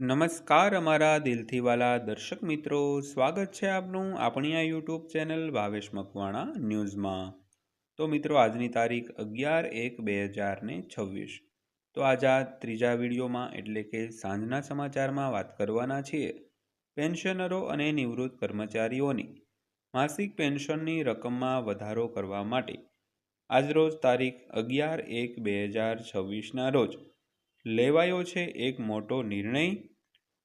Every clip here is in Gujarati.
નમસ્કાર અમારા દિલથી વાલા દર્શક મિત્રો. સ્વાગત છે આપનું આપણી આ યુટ્યુબ ચેનલ ભાવેશ મકવાણા ન્યૂઝમાં. તો મિત્રો, આજની તારીખ અગિયાર એક બે હજાર ને છવ્વીસ. તો આજ આ ત્રીજા વિડીયોમાં એટલે કે સાંજના સમાચારમાં વાત કરવાના છીએ પેન્શનરો અને નિવૃત્ત કર્મચારીઓની. માસિક પેન્શનની રકમમાં વધારો કરવા માટે. આજરોજ તારીખ અગિયાર એક બે હજાર છવ્વીસના રોજ લેવાયો છે એક મોટો નિર્ણય?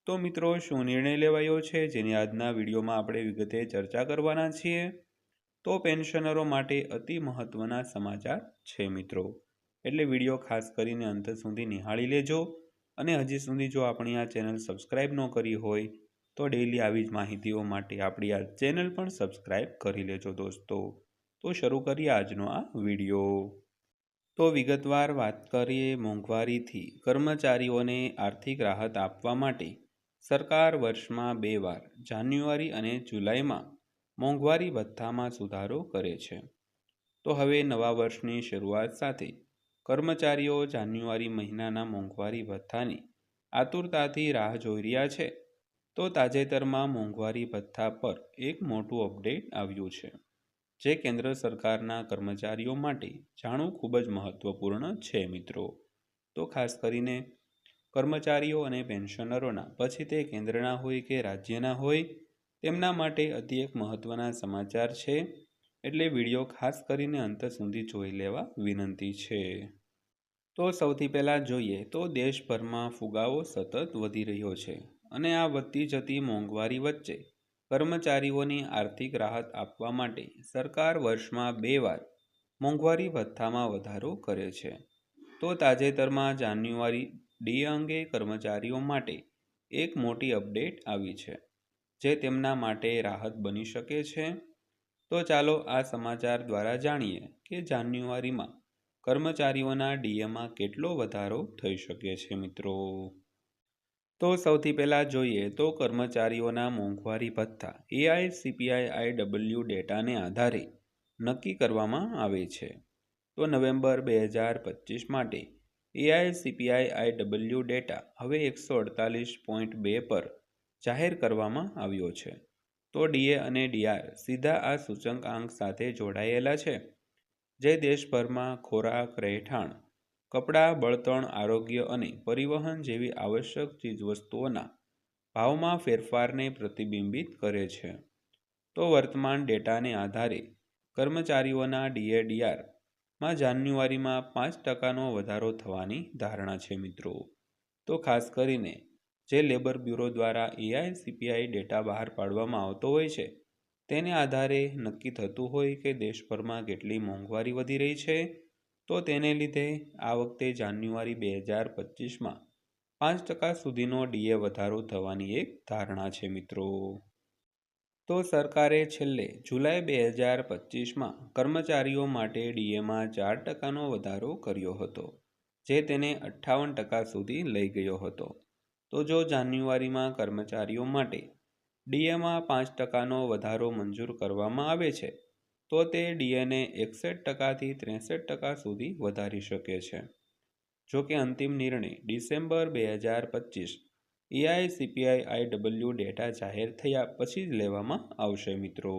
તો મિત્રો, શું નિર્ણય લેવાયો છે? જેની આજના વિડીયોમાં આપણે વિગતે ચર્ચા કરવાના છીએ. તો પેન્શનરો માટે અતિ મહત્ત્વના સમાચાર છે મિત્રો. એટલે વીડિયો ખાસ કરીને અંત સુધી નિહાળી લેજો. અને હજી સુધી જો આપણી આ ચેનલ સબસ્ક્રાઈબ ન કરી હોય, તો ડેઈલી આવી જ માહિતીઓ માટે આપણી આ ચેનલ પણ સબસ્ક્રાઈબ કરી લેજો દોસ્તો. તો શરૂ કરીએ આજનો આ વીડિયો. તો વિગતવાર વાત કરીએ મોંઘવારીથી. કર્મચારીઓને આર્થિક રાહત આપવા માટે સરકાર વર્ષમાં બે વાર, જાન્યુઆરી અને જુલાઈમાં, મોંઘવારી ભથ્થામાં સુધારો કરે છે. તો હવે નવા વર્ષની શરૂઆત સાથે કર્મચારીઓ જાન્યુઆરી મહિનાના મોંઘવારી ભથ્થાની આતુરતાથી રાહ જોઈ રહ્યા છે. તો તાજેતરમાં મોંઘવારી ભથ્થા પર એક મોટું અપડેટ આવ્યું છે. જે કેન્દ્ર સરકારના કર્મચારીઓ માટે જાણવું ખૂબ જ મહત્ત્વપૂર્ણ છે, મિત્રો. તો ખાસ કરીને કર્મચારીઓ અને પેન્શનરોના, પછી તે કેન્દ્રના હોય કે રાજ્યના હોય, તેમના માટે અતિ એક મહત્ત્વના સમાચાર છે, એટલે વીડિયો ખાસ કરીને અંત સુધી જોઈ લેવા વિનંતી છે. તો સૌથી પહેલાં જોઈએ તો દેશભરમાં ફુગાવો સતત વધી રહ્યો છે અને આ વધતી જતી મોંઘવારી વચ્ચે કર્મચારીઓની આર્થિક રાહત આપવા માટે સરકાર વર્ષમાં બે વાર મોંઘવારી ભથ્થામાં વધારો કરે છે. તો તાજેતરમાં જાન્યુઆરી ડી અંગે કર્મચારીઓ માટે એક મોટી અપડેટ આવી છે, જે તેમના માટે રાહત બની શકે છે. તો ચાલો આ સમાચાર દ્વારા જાણીએ કે જાન્યુઆરીમાં કર્મચારીઓના ડીએમાં કેટલો વધારો થઈ શકે છે મિત્રો. તો સૌથી પહેલાં જોઈએ તો કર્મચારીઓના મોંઘવારી ભથ્થા એઆઈ સીપીઆઈ આઈ ડબલ્યુ ડેટાને આધારે નક્કી કરવામાં આવે છે. તો નવેમ્બર બે હજાર પચીસ માટે એઆઈ સીપીઆઈ આઈડબલ્યુ ડેટા હવે એકસો અડતાલીસ પોઈન્ટ બે પર જાહેર કરવામાં આવ્યો છે. તો ડીએ અને ડીઆર સીધા આ સૂચકાંક સાથે જોડાયેલા છે. જે દેશભરમાં ખોરાક, રહેઠાણ કપડાં, બળતણ, આરોગ્ય અને પરિવહન જેવી આવશ્યક ચીજવસ્તુઓના ભાવમાં ફેરફારને પ્રતિબિંબિત કરે છે. તો વર્તમાન ડેટાને આધારે કર્મચારીઓના ડીએડીઆરમાં જાન્યુઆરીમાં પાંચ ટકાનો વધારો થવાની ધારણા છે મિત્રો. તો ખાસ કરીને જે લેબર બ્યુરો દ્વારા એઆઈ, સીપીઆઈ ડેટા બહાર પાડવામાં આવતો હોય છે, તેને આધારે નક્કી થતું હોય કે દેશભરમાં કેટલી મોંઘવારી વધી રહી છે તો તેને લીધે આ વખતે જાન્યુઆરી બે હજાર પચીસમાં પાંચ ટકા સુધીનો ડીએ વધારો થવાની એક ધારણા છે, મિત્રો. તો સરકારે છેલ્લે જુલાઈ બે હજાર પચીસમાં કર્મચારીઓ માટે ડીએમાં ચાર ટકાનો વધારો કર્યો હતો, જે તેને અઠ્ઠાવન ટકા સુધી લઈ ગયો હતો. તો જો જાન્યુઆરીમાં કર્મચારીઓ માટે ડીએમાં પાંચ ટકાનો વધારો મંજૂર કરવામાં આવે છે તો તે ડીએનએ એકસઠ ટકાથી ત્રેસઠ ટકા સુધી વધારી શકે છે. જો કે અંતિમ નિર્ણય ડિસેમ્બર બે હજાર પચીસ એઆઈ સીપીઆઈ આઈડબલ્યુ ડેટા જાહેર થયા પછી જ લેવામાં આવશે મિત્રો.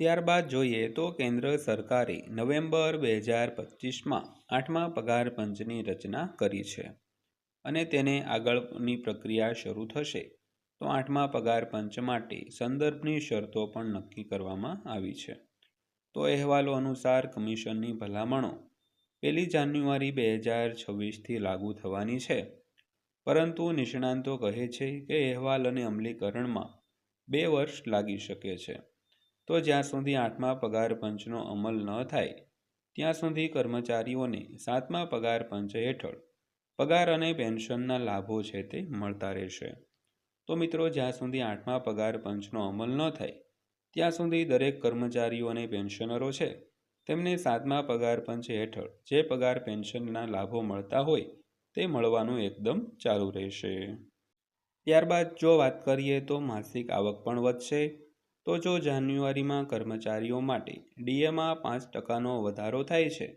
ત્યારબાદ જોઈએ તો કેન્દ્ર સરકારે નવેમ્બર બે હજાર પચીસમાં આઠમા પગાર પંચની રચના કરી છે અને તેને આગળની પ્રક્રિયા શરૂ થશે. તો આઠમા પગાર પંચ માટે સંદર્ભની શરતો પણ નક્કી કરવામાં આવી છે. તો અહેવાલો અનુસાર કમિશનની ભલામણો પહેલી જાન્યુઆરી બે હજાર છવ્વીસથી લાગુ થવાની છે. પરંતુ નિષ્ણાંતો કહે છે કે અહેવાલ અને અમલીકરણમાં બે વર્ષ લાગી શકે છે. તો જ્યાં સુધી આઠમા પગાર પંચનો અમલ ન થાય, ત્યાં સુધી કર્મચારીઓને સાતમા પગાર પંચ હેઠળ પગાર અને પેન્શનના લાભો છે તે મળતા રહેશે. તો મિત્રો, જ્યાં સુધી આઠમા પગાર પંચનો અમલ ન થાય, ત્યાં સુધી દરેક કર્મચારીઓ અને પેન્શનરો છે, તેમને સાતમા પગાર પંચ હેઠળ જે પગાર પેન્શનના લાભો મળતા હોય, તે મળવાનું એકદમ ચાલુ રહેશે. ત્યારબાદ જો વાત કરીએ તો માસિક આવક પણ વધશે. તો જો જાન્યુઆરીમાં કર્મચારીઓ માટે ડીએમાં પાંચ ટકાનો વધારો થાય છે,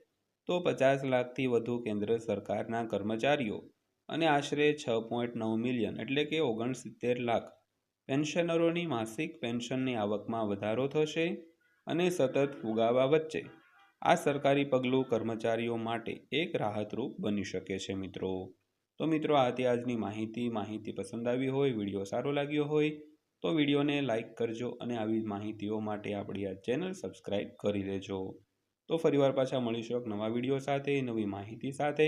તો પચાસ લાખથી વધુ કેન્દ્ર સરકારના કર્મચારીઓ અને આશરે છ પોઈન્ટ નવ મિલિયન, એટલે કે ઓગણસિત્તેર લાખ. પેન્શનરોની માસિક પેન્શનની આવકમાં વધારો થશે અને સતત ફુગાવા વચ્ચે આ સરકારી પગલું કર્મચારીઓ માટે એક રાહતરૂપ બની શકે છે મિત્રો. તો મિત્રો, આ હતી આજની માહિતી. માહિતી પસંદ આવી હોય, વીડિયો સારો લાગ્યો હોય, તો વિડીયોને લાઇક કરજો અને આવી માહિતીઓ માટે આપણી આ ચેનલ સબસ્ક્રાઈબ કરી લેજો. તો ફરીવાર પાછા મળીશું એક નવા વીડિયો સાથે, નવી માહિતી સાથે.